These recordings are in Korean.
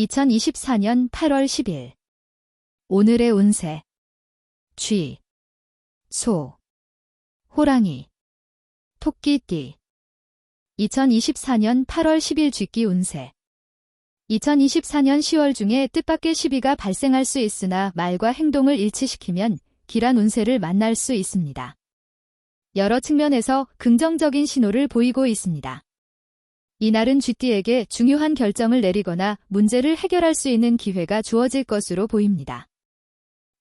2024년 8월 10일. 오늘의 운세. 쥐, 소, 호랑이, 토끼띠. 2024년 8월 10일 쥐끼 운세. 2024년 10월 중에 뜻밖의 시비가 발생할 수 있으나 말과 행동을 일치시키면 길한 운세를 만날 수 있습니다. 여러 측면에서 긍정적인 신호를 보이고 있습니다. 이날은 쥐띠에게 중요한 결정을 내리거나 문제를 해결할 수 있는 기회가 주어질 것으로 보입니다.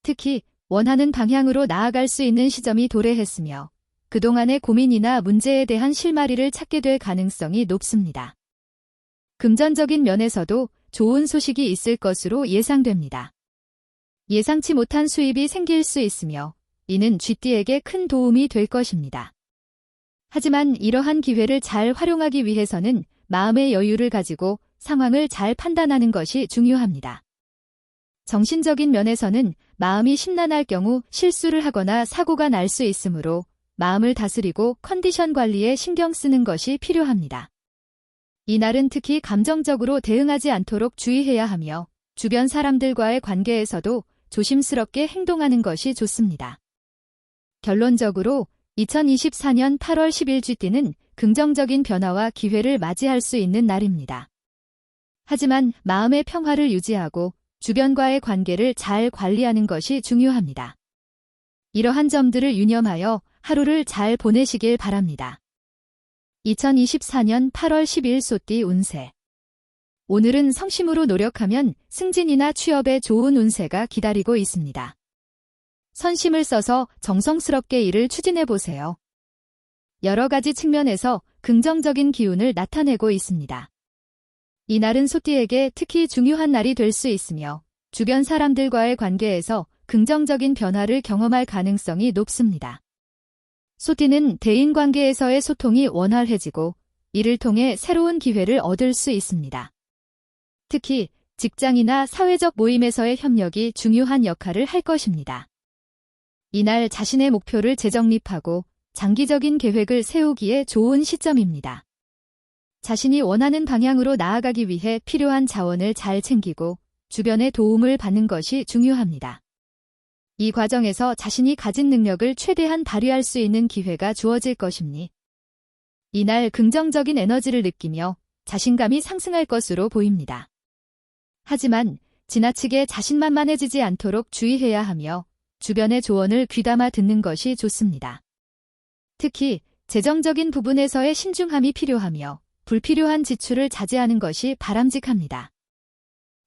특히 원하는 방향으로 나아갈 수 있는 시점이 도래했으며 그동안의 고민이나 문제에 대한 실마리를 찾게 될 가능성이 높습니다. 금전적인 면에서도 좋은 소식이 있을 것으로 예상됩니다. 예상치 못한 수입이 생길 수 있으며 이는 쥐띠에게 큰 도움이 될 것입니다. 하지만 이러한 기회를 잘 활용하기 위해서는 마음의 여유를 가지고 상황을 잘 판단하는 것이 중요합니다. 정신적인 면에서는 마음이 심란할 경우 실수를 하거나 사고가 날 수 있으므로 마음을 다스리고 컨디션 관리에 신경 쓰는 것이 필요합니다. 이날은 특히 감정적으로 대응하지 않도록 주의해야 하며 주변 사람들과의 관계에서도 조심스럽게 행동하는 것이 좋습니다. 결론적으로 2024년 8월 10일 쥐띠는 긍정적인 변화와 기회를 맞이할 수 있는 날입니다. 하지만 마음의 평화를 유지하고 주변과의 관계를 잘 관리하는 것이 중요합니다. 이러한 점들을 유념하여 하루를 잘 보내시길 바랍니다. 2024년 8월 10일 소띠 운세 오늘은 성심으로 노력하면 승진이나 취업에 좋은 운세가 기다리고 있습니다. 선심을 써서 정성스럽게 일을 추진해 보세요. 여러 가지 측면에서 긍정적인 기운을 나타내고 있습니다. 이날은 소띠에게 특히 중요한 날이 될 수 있으며 주변 사람들과의 관계에서 긍정적인 변화를 경험할 가능성이 높습니다. 소띠는 대인관계에서의 소통이 원활해지고 이를 통해 새로운 기회를 얻을 수 있습니다. 특히 직장이나 사회적 모임에서의 협력이 중요한 역할을 할 것입니다. 이날 자신의 목표를 재정립하고 장기적인 계획을 세우기에 좋은 시점입니다. 자신이 원하는 방향으로 나아가기 위해 필요한 자원을 잘 챙기고 주변의 도움을 받는 것이 중요합니다. 이 과정에서 자신이 가진 능력을 최대한 발휘할 수 있는 기회가 주어질 것입니. 이날 긍정적인 에너지를 느끼며 자신감이 상승할 것으로 보입니다. 하지만 지나치게 자신만만해지지 않도록 주의해야 하며 주변의 조언을 귀담아 듣는 것이 좋습니다. 특히 재정적인 부분에서의 신중함이 필요하며 불필요한 지출을 자제하는 것이 바람직합니다.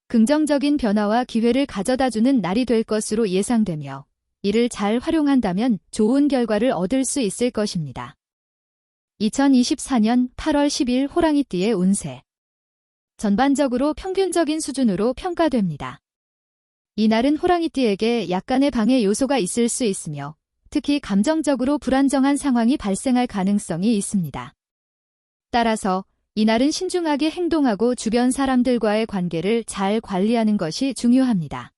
긍정적인 변화와 기회를 가져다주는 날이 될 것으로 예상되며 이를 잘 활용한다면 좋은 결과를 얻을 수 있을 것입니다. 2024년 8월 10일 호랑이띠의 운세 전반적으로 평균적인 수준으로 평가됩니다. 이날은 호랑이띠에게 약간의 방해 요소가 있을 수 있으며 특히 감정적으로 불안정한 상황이 발생할 가능성이 있습니다. 따라서 이날은 신중하게 행동하고 주변 사람들과의 관계를 잘 관리하는 것이 중요합니다.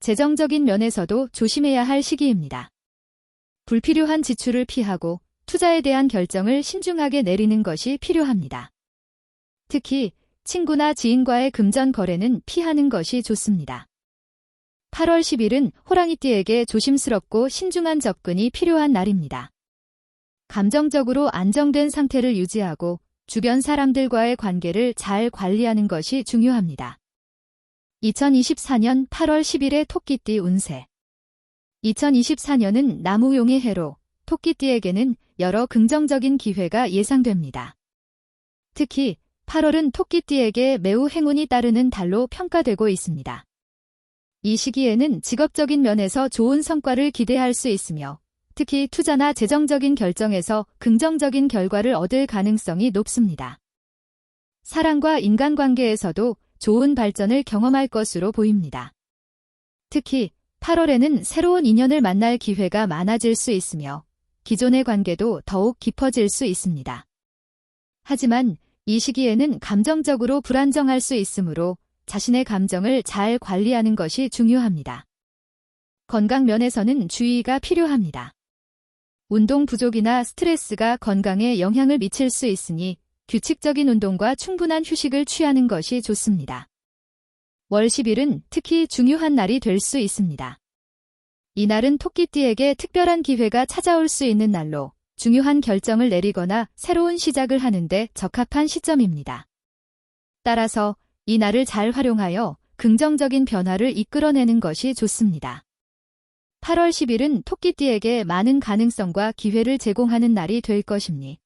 재정적인 면에서도 조심해야 할 시기입니다. 불필요한 지출을 피하고 투자에 대한 결정을 신중하게 내리는 것이 필요합니다. 특히 친구나 지인과의 금전 거래는 피하는 것이 좋습니다. 8월 10일은 호랑이띠에게 조심스럽고 신중한 접근이 필요한 날입니다. 감정적으로 안정된 상태를 유지하고 주변 사람들과의 관계를 잘 관리하는 것이 중요합니다. 2024년 8월 10일의 토끼띠 운세 2024년은 나무용의 해로 토끼띠에게는 여러 긍정적인 기회가 예상됩니다. 특히 8월은 토끼띠에게 매우 행운이 따르는 달로 평가되고 있습니다. 이 시기에는 직업적인 면에서 좋은 성과를 기대할 수 있으며 특히 투자나 재정적인 결정에서 긍정적인 결과를 얻을 가능성이 높습니다. 사랑과 인간관계에서도 좋은 발전을 경험할 것으로 보입니다. 특히 8월에는 새로운 인연을 만날 기회가 많아질 수 있으며 기존의 관계도 더욱 깊어질 수 있습니다. 하지만 이 시기에는 감정적으로 불안정할 수 있으므로 자신의 감정을 잘 관리하는 것이 중요합니다. 건강 면에서는 주의가 필요합니다. 운동 부족이나 스트레스가 건강에 영향을 미칠 수 있으니 규칙적인 운동과 충분한 휴식을 취하는 것이 좋습니다. 월 10일은 특히 중요한 날이 될 수 있습니다. 이날은 토끼띠에게 특별한 기회가 찾아올 수 있는 날로 중요한 결정을 내리거나 새로운 시작을 하는데 적합한 시점입니다. 따라서 이 날을 잘 활용하여 긍정적인 변화를 이끌어내는 것이 좋습니다. 8월 10일은 토끼띠에게 많은 가능성과 기회를 제공하는 날이 될 것입니.